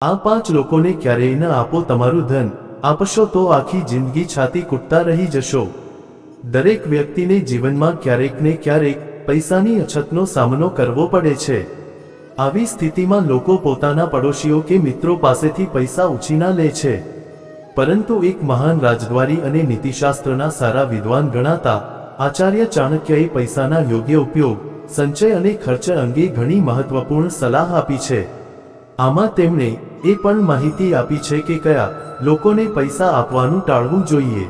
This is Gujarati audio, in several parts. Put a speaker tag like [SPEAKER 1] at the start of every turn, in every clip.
[SPEAKER 1] આ પાંચ લોકોને ક્યારેય ન આપો તમારું ધન. આપશો તો આખી જિંદગી છાતી કૂટતા રહી જશો. દરેક વ્યક્તિને જીવનમાં ક્યારેક ને ક્યારેક પૈસાની અછતનો સામનો કરવો પડે છે. આવી સ્થિતિમાં લોકો પોતાના પડોશીઓ કે મિત્રો પાસેથી પૈસા ઉછીના લે છે. પરંતુ એક મહાન રાજદ્વારી અને નીતિશાસ્ત્રના સારા વિદ્વાન ગણાતા આચાર્ય ચાણક્યએ પૈસાના યોગ્ય ઉપયોગ, સંચય અને ખર્ચ અંગે ઘણી મહત્વપૂર્ણ સલાહ આપી છે. આમાં તેમણે એ પણ માહિતી આપી છે કે કયા લોકોને પૈસા આપવાનું ટાળવું જોઈએ.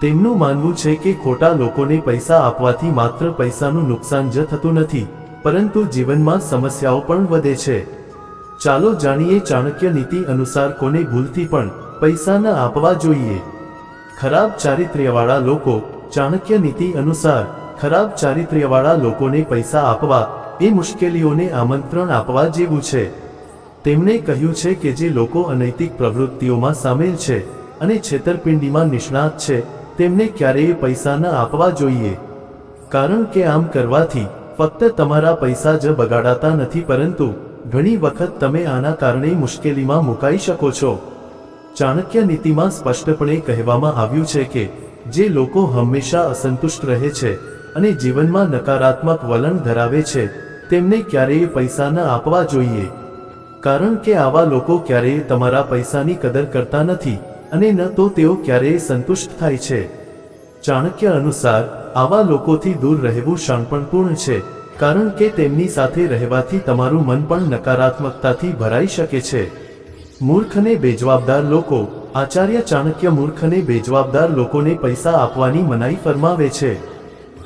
[SPEAKER 1] તેમનું માનવું છે કે ખોટા લોકોને પૈસા આપવાથી માત્ર પૈસાનું નુકસાન જ થતું નથી, પરંતુ જીવનમાં સમસ્યાઓ પણ વધે છે. ચાલો જાણીએ ચાણક્ય નીતિ અનુસાર કોને ભૂલથી પણ પૈસા ન આપવા જોઈએ. ખરાબ ચારિત્ર્યવાળા લોકો ચાણક્ય નીતિ અનુસાર ખરાબ ચારિત્ર્યવાળા લોકોને પૈસા આપવા એ મુશ્કેલીઓને આમંત્રણ આપવા જેવું છે. તેમણે કહ્યું છે કે જે લોકો અનૈતિક પ્રવૃત્તિઓમાં સામેલ છે અને છેતરપિંડીમાં નિષ્ણાત છે, તેમને ક્યારેય પૈસા ન આપવા જોઈએ. કારણ કે આમ કરવાથી ફક્ત તમારા પૈસા જ બગાડાતા નથી, પરંતુ ઘણી વખત તમે આના કારણે મુશ્કેલીમાં મુકાઈ શકો છો. ચાણક્ય નીતિમાં સ્પષ્ટપણે કહેવામાં આવ્યું છે કે, જે લોકો હંમેશા અસંતુષ્ટ રહે છે અને જીવનમાં નકારાત્મક વલણ ધરાવે છે, તેમને ક્યારેય પૈસા ન આપવા જોઈએ. કારણ કે આવા લોકો ક્યારેય તમારા પૈસાની કદર કરતા નથી અને ન તો તેઓ ક્યારેય સંતુષ્ટ થાય છે. ચાણક્ય અનુસાર, આવા લોકોથી દૂર રહેવું શાણપણપૂર્ણ છે, કારણ કે તેમની સાથે રહેવાથી તમારું મન પણ નકારાત્મકતાથી ભરાઈ શકે છે. મૂર્ખને બેજવાબદાર લોકો, આચાર્ય ચાણક્ય મૂર્ખને બેજવાબદાર લોકોને પૈસા આપવાની મનાઈ ફરમાવે છે.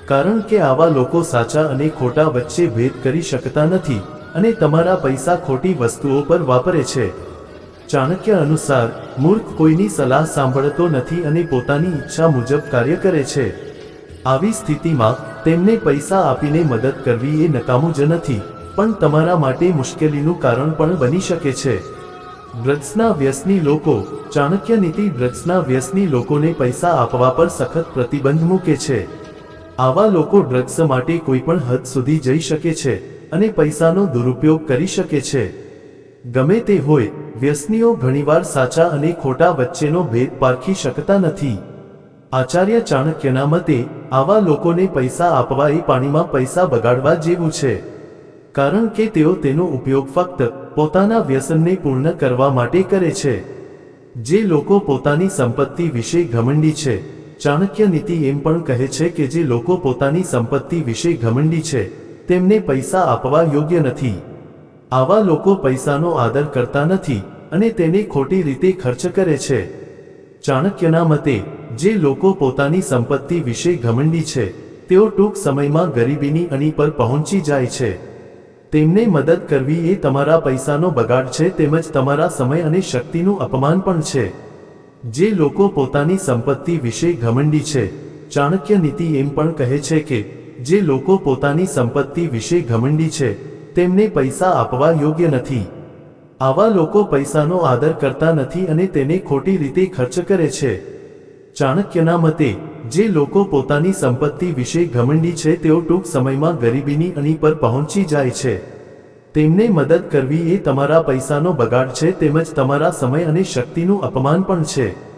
[SPEAKER 1] કારણ કે આવા લોકો સાચા અને ખોટા વચ્ચે ભેદ કરી શકતા નથી. અને તમારા પૈસા ખોટી વસ્તુઓ પર વાપરે છે. ચાણક્ય અનુસાર, મૂર્ખ કોઈની સલાહ સાંભળતો નથી અને પોતાની ઈચ્છા મુજબ કાર્ય કરે છે. આવી સ્થિતિમાં, તેમને પૈસા આપીને મદદ કરવી એ નકામું જ નથી, પણ તમારા માટે મુશ્કેલીનું કારણ પણ બની શકે છે. ડ્રગ્સના વ્યસની લોકો, ચાણક્ય નીતિ ડ્રગ્સના વ્યસની લોકોને પૈસા આપવા પર સખત પ્રતિબંધ મૂકે છે. આવા લોકો ડ્રગ્સ માટે કોઈ પણ હદ સુધી જઈ શકે છે. અને પૈસાનો દુરુપયોગ કરી શકે છે. ગમે તે હોય, વ્યસનીઓ ઘણીવાર સાચા અને ખોટા વચ્ચેનો ભેદ પારખી શકતા નથી. આચાર્ય ચાણક્યના મતે, આવા લોકોને પૈસા આપવા એ પાણીમાં પૈસા બગાડવા જેવું છે. કારણ કે તેઓ તેનો ઉપયોગ ફક્ત પોતાના વ્યસનને પૂર્ણ કરવા માટે કરે છે. જે લોકો પોતાની સંપત્તિ વિશે ઘમંડી છે. ચાણક્ય નીતિ એમ પણ કહે છે કે જે લોકો પોતાની સંપત્તિ વિશે ઘમંડી છે. તેમને પૈસા આપવા યોગ્ય નથી. આવા લોકો પૈસાનો આદર કરતા નથી અને તેને ખોટી રીતે ખર્ચ કરે છે. ચાણક્યના મતે, જે લોકો પોતાની સંપત્તિ વિશે ઘમંડી છે, તેઓ ટૂંક સમયમાં ગરીબીની અણી પર પહોંચી જાય છે. તેમને મદદ કરવી એ તમારા પૈસાનો બગાડ છે તેમજ તમારા સમય અને શક્તિનું અપમાન પણ છે. જે લોકો પોતાની સંપત્તિ વિશે ઘમંડી છે, ચાણક્ય નીતિ એમ પણ કહે છે કે જે લોકો પોતાની સંપત્તિ વિશે ઘમંડી છે, તેમને પૈસા આપવા યોગ્ય નથી. આવા લોકો પૈસાનો આદર કરતા નથી અને તેને ખોટી રીતે ખર્ચ કરે છે. ચાણક્યના મતે, જે લોકો પોતાની સંપત્તિ વિશે ઘમંડી છે, તેઓ ટૂંક સમયમાં ગરીબીની અણી પર પહોંચી જાય છે. તેમને મદદ કરવી એ તમારા પૈસાનો બગાડ છે, તેમજ તમારા સમય અને શક્તિનું અપમાન પણ છે.